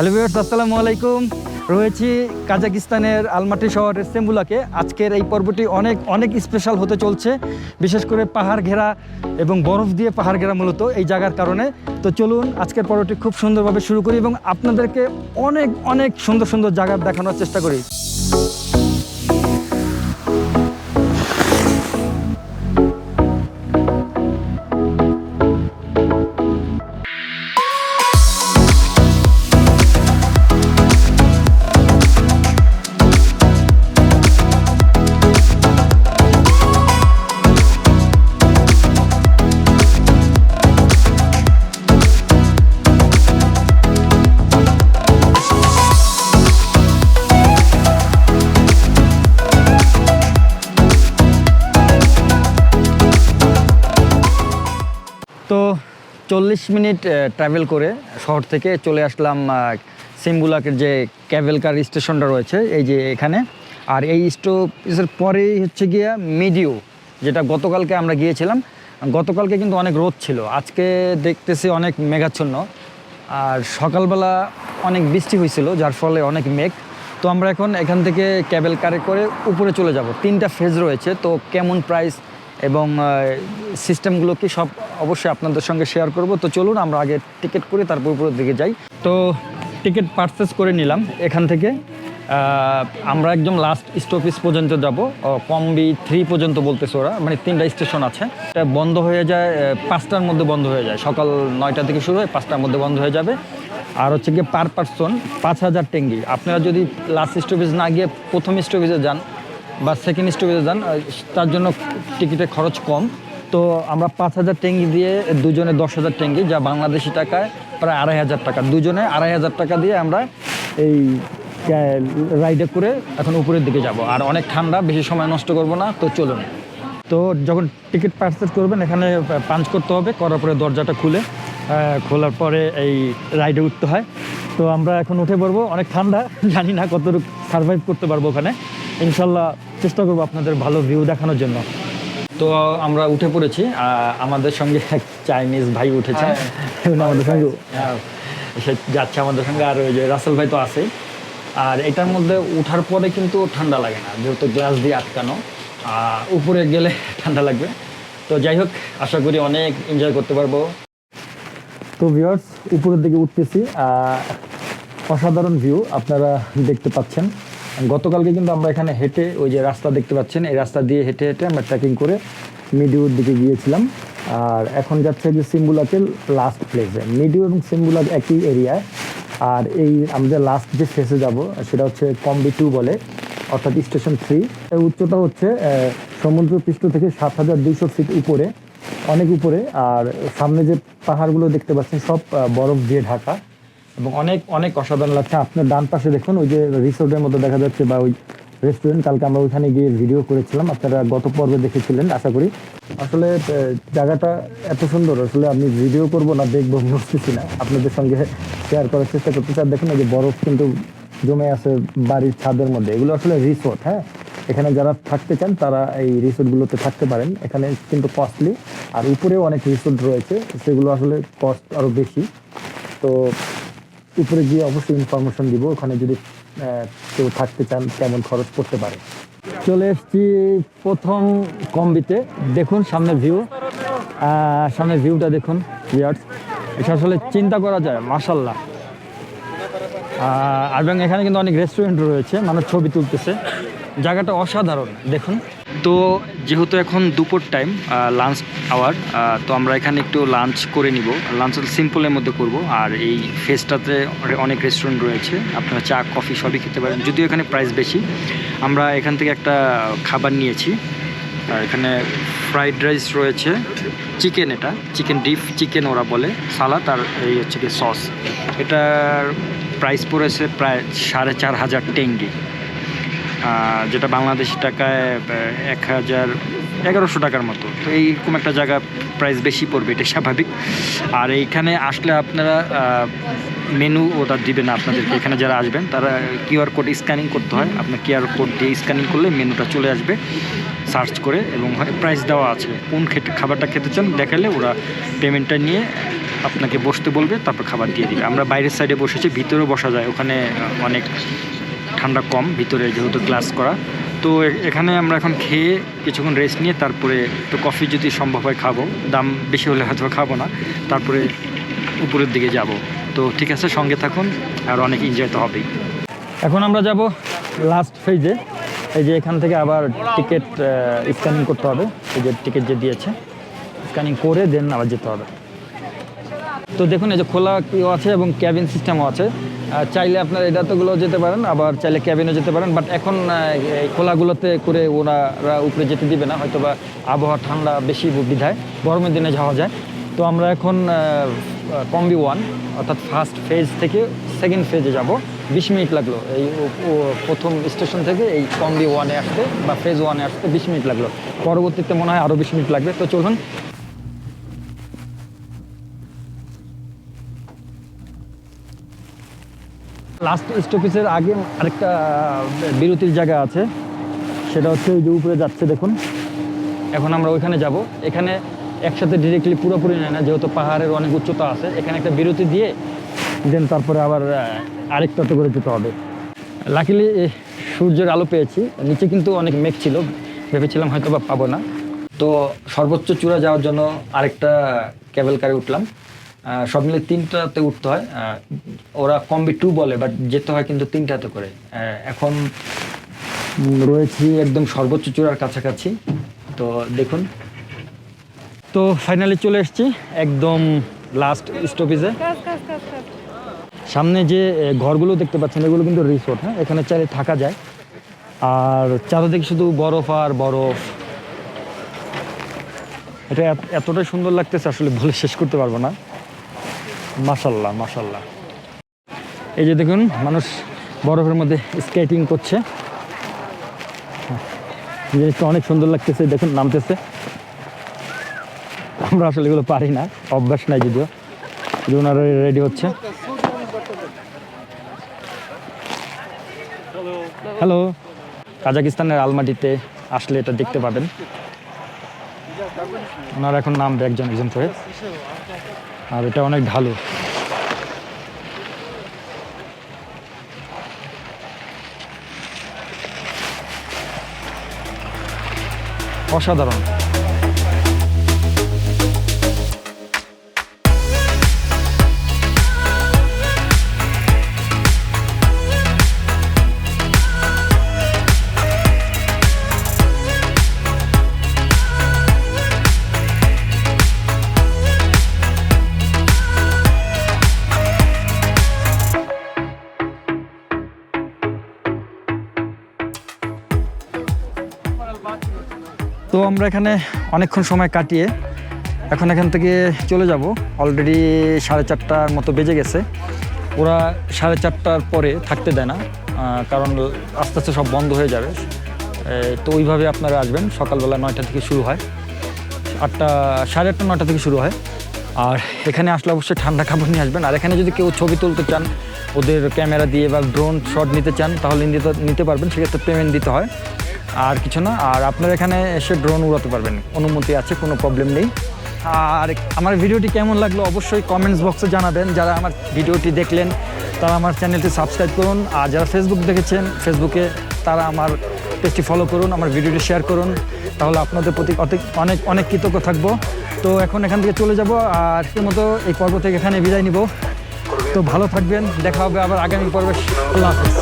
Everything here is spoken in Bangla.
হ্যালো ভিউয়ার্স, আসসালামু আলাইকুম। রয়েছি কাজাকিস্তানের আলমাটি শহরের সেম্বুলাকে আজকের এই পর্বটি অনেক অনেক স্পেশাল হতে চলছে। বিশেষ করে পাহাড় ঘেরা এবং বরফ দিয়ে পাহাড় ঘেরা মূলত এই জায়গার কারণে। তো চলুন আজকের পর্বটি খুব সুন্দরভাবে শুরু করি এবং আপনাদেরকে অনেক অনেক সুন্দর সুন্দর জায়গা দেখানোর চেষ্টা করি। তো চল্লিশ মিনিট ট্রাভেল করে শহর থেকে চলে আসলাম সিম্বুলাকের যে ক্যাভেল কার স্টেশনটা রয়েছে, এই যে এখানে। আর এই স্টপেজের পরেই হচ্ছে গিয়া মিডিও, যেটা গতকালকে আমরা গিয়েছিলাম। গতকালকে কিন্তু অনেক রোদ ছিল, আজকে দেখতেছি অনেক মেঘাচ্ছন্ন। আর সকালবেলা অনেক বৃষ্টি হয়েছিল, যার ফলে অনেক মেঘ। তো আমরা এখন এখান থেকে ক্যাবেল কারে করে উপরে চলে যাব। তিনটা ফেজ রয়েছে, তো কেমন প্রাইস এবং সিস্টেমগুলো কি সব অবশ্যই আপনাদের সঙ্গে শেয়ার করব। তো চলুন, আমরা আগে টিকিট করে তারপর উপরের দিকে যাই। তো টিকিট পারচেস করে নিলাম এখান থেকে। আমরা একদম লাস্ট স্টপেজ পর্যন্ত যাব। কমবি থ্রি পর্যন্ত বলতেছে ওরা। মানে তিনটা স্টেশন আছে। এটা বন্ধ হয়ে যায় পাঁচটার মধ্যে বন্ধ হয়ে যায়। সকাল নয়টা থেকে শুরু হয়, পাঁচটার মধ্যে বন্ধ হয়ে যাবে। আর হচ্ছে গিয়ে পার পার্সন পাঁচ হাজার টেঙ্গি। আপনারা যদি লাস্ট স্টপেজ না গিয়ে প্রথম স্টপেজে যান বা সেকেন্ড স্টপেজে যান তার জন্য টিকিটের খরচ কম। তো আমরা পাঁচ হাজার টেঙ্গি দিয়ে দুজনে দশ হাজার টেঙ্গি যা বাংলাদেশি টাকায় প্রায় আড়াই হাজার টাকা। দুজনে আড়াই হাজার টাকা দিয়ে আমরা এই রাইডে করে এখন উপরের দিকে যাব। আর অনেক ঠান্ডা, বেশি সময় নষ্ট করব না, তো চলুন। তো যখন টিকিট পারচেস করবেন, এখানে পাঞ্চ করতে হবে, করার পরে দরজাটা খুলে খোলার পরে এই রাইডে উঠতে হয়। তো আমরা এখন উঠে পড়ব। অনেক ঠান্ডা, জানি না কতটুকু সার্ভাইভ করতে পারব ওখানে। ইনশাল্লাহ চেষ্টা করব আপনাদের ভালো ভিউ দেখানোর জন্য। তো আমরা উঠে পড়েছি আমাদের সঙ্গে এক চাইনিজ ভাই উঠেছে। উনি আমাদের সঙ্গে সে যাচ্ছে আমাদের সঙ্গে আর ওই যে রাসেল ভাই তো আছেই আর এটার মধ্যে উঠার পরে কিন্তু ঠান্ডা লাগে না যেহেতু গ্লাস দিয়ে আটকানো। উপরে গেলে ঠান্ডা লাগবে। তো যাই হোক আশা করি অনেক এনজয় করতে পারব। তো ভিউয়ার্স উপরের দিকে উঠতেছি। আহ, অসাধারণ ভিউ আপনারা দেখতে পাচ্ছেন। গতকালকে কিন্তু আমরা এখানে হেঁটে ওই যে রাস্তা দেখতে পাচ্ছেন এই রাস্তা দিয়ে হেঁটে হেঁটে আমরা ট্রেকিং করে মিডিওর দিকে গিয়েছিলাম। আর এখন যাচ্ছে যে সিম্বুলাকের লাস্ট প্লেসে মিডিও এবং সিম্বুলাক একই এরিয়ায় আর এই আমাদের লাস্ট যে ফেসে যাব সেটা হচ্ছে কম্বি টু বলে অর্থাৎ স্টেশন থ্রি এর উচ্চতা হচ্ছে আহ, সমুদ্র পৃষ্ঠ থেকে সাত হাজার দুইশো ফিট উপরে অনেক উপরে। আর সামনে যে পাহাড়গুলো দেখতে পাচ্ছেন সব বরফ দিয়ে ঢাকা। এবং অনেক অনেক অসাধারণ লাগছে। আপনার ডান পাশে দেখুন, ওই যে রিসোর্টের মধ্যে দেখা যাচ্ছে বা ওই রেস্টুরেন্ট কালকে আমরা ওইখানে গিয়ে ভিডিও করেছিলাম, আপনারা গত পর্বে দেখেছিলেন, আশা করি। আসলে জায়গাটা এত সুন্দর, আসলে আমি ভিডিও করব না, দেখব বুঝতেছি না। আপনাদের সঙ্গে শেয়ার করার চেষ্টা করতে আর দেখুন যে বরফ কিন্তু জমে আছে বাড়ির ছাদের মধ্যে। এগুলো আসলে রিসোর্ট হ্যাঁ? এখানে যারা থাকতে চান, তারা এই রিসোর্টগুলোতে থাকতে পারেন। এখানে কিন্তু কস্টলি আর উপরেও অনেক রিসোর্ট রয়েছে। সেগুলো আসলে কস্ট আরও বেশি। তো উপরে গিয়ে অবশ্যই ইনফরমেশন দিব, ওখানে যদি কেউ থাকতে চান, কেমন খরচ করতে পারে। চলে এসেছি প্রথম কম্বিতে। দেখুন সামনের ভিউ সামনের ভিউটা দেখুন ভিউয়ার্স এটা আসলে চিন্তা করা যায় মাসাল্লাহ এবং এখানে কিন্তু অনেক রেস্টুরেন্ট রয়েছে, মানুষ ছবি তুলতেছে। জায়গাটা অসাধারণ, দেখুন। তো যেহেতু এখন দুপুর টাইম লাঞ্চ আওয়ার তো আমরা এখানে একটু লাঞ্চ করে নিব। লাঞ্চ সিম্পলের মধ্যে করব। আর এই ফেসটাতে অনেক রেস্টুরেন্ট রয়েছে। আপনারা চা কফি সবই খেতে পারেন। যদিও এখানে প্রাইস বেশি। আমরা এখান থেকে একটা খাবার নিয়েছি। আর এখানে ফ্রাইড রাইস রয়েছে। চিকেন এটা। চিকেন ডিপ চিকেন ওরা বলে। সালাদ আর এই হচ্ছে কি সস এটার প্রাইস পড়েছে প্রায় সাড়ে চার হাজার টেঙ্গি। যেটা বাংলাদেশি টাকায় এক হাজার এগারোশো টাকার মতো। তো এইরকম একটা জায়গা প্রাইস বেশি পড়বে এটা স্বাভাবিক। আর এইখানে আসলে আপনারা মেনু ওটা দিবে না আপনাদেরকে। এখানে যারা আসবেন, তারা কিউআর কোড স্ক্যানিং করতে হয়। আপনার কিউআর কোড দিয়ে স্ক্যানিং করলে মেনুটা চলে আসবে। সার্চ করে এবং প্রাইস দেওয়া আছে। কোন খেতে খাবারটা খেতে চান, দেখালে ওরা পেমেন্টটা নিয়ে আপনাকে বসতে বলবে, তারপর খাবার দিয়ে দিবে। আমরা বাইরের সাইডে বসেছি, ভিতরেও বসা যায়। ওখানে অনেক ঠান্ডা কম, ভিতরে যেহেতু গ্লাস করা। তো এখানে আমরা এখন খেয়ে কিছুক্ষণ রেস্ট নিয়ে তারপরে একটু কফি যদি সম্ভব হয় খাব। দাম বেশি হলে হয়তো খাব না। তারপরে উপরের দিকে যাব। তো ঠিক আছে, সঙ্গে থাকুন। আর অনেক এনজয় তো হবেই। এখন আমরা যাব লাস্ট ফেজে এই যে এখান থেকে আবার টিকিট স্ক্যানিং করতে হবে। এই যে টিকিট যে দিয়েছে। স্ক্যানিং করে দেন আবার যেতে হবে। তো দেখুন, এই যে খোলা আছে এবং ক্যাবিন সিস্টেমও আছে। চাইলে আপনার এটাতেগুলো যেতে পারেন, আবার চাইলে ক্যাবিনে যেতে পারেন বাট এখন খোলাগুলোতে করে ওরা উপরে যেতে দিবে না হয়তো বা আবহাওয়া ঠান্ডা বেশি বিধায়, গরমের দিনে যাওয়া যায়। তো আমরা এখন কম্বি ওয়ান অর্থাৎ ফার্স্ট ফেজ থেকে সেকেন্ড ফেজে যাব। বিশ মিনিট লাগল, এই প্রথম স্টেশন থেকে এই কম্বি ওয়ানে আসতে বা ফেজ ওয়ানে আসতে বিশ মিনিট লাগল। পরবর্তীতে মনে হয় আরও বিশ মিনিট লাগবে। তো চলুন লাস্ট স্টপেজের আগে আরেকটা বিরতির জায়গা আছে। সেটা হচ্ছে ওই যে উপরে যাচ্ছে দেখুন। এখন আমরা ওইখানে যাব। এখানে একসাথে ডিরেক্টলি পুরোপুরি নেয় না যেহেতু পাহাড়ের অনেক উচ্চতা আছে। এখানে একটা বিরতি দিয়ে দেন তারপরে আবার আহ, আরেকটাতে করে যেতে হবে। লাকিলি সূর্যের আলো পেয়েছি। নিচে কিন্তু অনেক মেঘ ছিল। ভেবেছিলাম হয়তো বা পাবো না। তো সর্বোচ্চ চূড়া যাওয়ার জন্য আরেকটা ক্যাবেল কারে উঠলাম। সব মিলে তিনটাতে উঠতে হয়। ওরা কম্বি টু বলে বাট যেতে হয় কিন্তু তিনটাতে করে। এখন রয়েছি একদম সর্বোচ্চ চূড়ার কাছাকাছি। তো দেখুন। তো ফাইনালি চলে এসেছি একদম লাস্ট স্টপেজে সামনে যে ঘরগুলো দেখতে পাচ্ছেন এগুলো কিন্তু রিসোর্ট হ্যাঁ? এখানে চাইলে থাকা যায়। আর চারিদিকে শুধু বরফ আর বরফ। এটা এতটাই সুন্দর লাগতেছে আসলে বলে শেষ করতে পারব না। মাসাল্লাহ মাসাল্লাহ এই যে দেখুন, মানুষ বরফের মধ্যে স্কেটিং করছে। জিনিসটা অনেক সুন্দর লাগতেছে, দেখুন, নামতেছে। আমরা আসলে এগুলো পারি না, অভ্যাস নাই যদিও। ওনারা রেডি হচ্ছে। হ্যালো কাজাকিস্তানের আলমাটিতে আসলে এটা দেখতে পাবেন। ওনারা এখন নামবে একজন একজন করে। আর এটা অনেক ঢালু। অসাধারণ। তো আমরা এখানে অনেকক্ষণ সময় কাটিয়ে এখন এখান থেকে চলে যাব। অলরেডি সাড়ে চারটার মতো বেজে গেছে। ওরা সাড়ে চারটার পরে থাকতে দেয় না কারণ আস্তে আস্তে সব বন্ধ হয়ে যাবে। তো ওইভাবে আপনারা আসবেন, সকালবেলা নয়টা থেকে শুরু হয়। আটটা, সাড়ে আটটা, নয়টা থেকে শুরু হয়। আর এখানে আসলে অবশ্যই ঠান্ডা কাপড় নিয়ে আসবেন। আর এখানে যদি কেউ ছবি তুলতে চান, ওদের ক্যামেরা দিয়ে বা ড্রোন শট নিতে চান, তাহলে নিতে পারবেন। সেক্ষেত্রে পেমেন্ট দিতে হয়। আর কিছু না, আর আপনারা এখানে এসে ড্রোন উড়াতে পারবেন। অনুমতি আছে, কোনো প্রবলেম নেই। আর আমার ভিডিওটি কেমন লাগল অবশ্যই কমেন্টস বক্সে জানাবেন। যারা আমার ভিডিওটি দেখলেন, তারা আমার চ্যানেলটি সাবস্ক্রাইব করুন। আর যারা ফেসবুক দেখেছেন ফেসবুকে তারা আমার পেজটি ফলো করুন, আমার ভিডিওটি শেয়ার করুন। তাহলে আপনাদের প্রতি অনেক অনেক কৃতজ্ঞ থাকব। তো এখন এখান থেকে চলে যাব, আর এর মতো এই পর্ব থেকে এখানে বিদায় নিব। তো ভালো থাকবেন, দেখা হবে আবার আগামী পর্বে। আল্লাহ হাফেজ।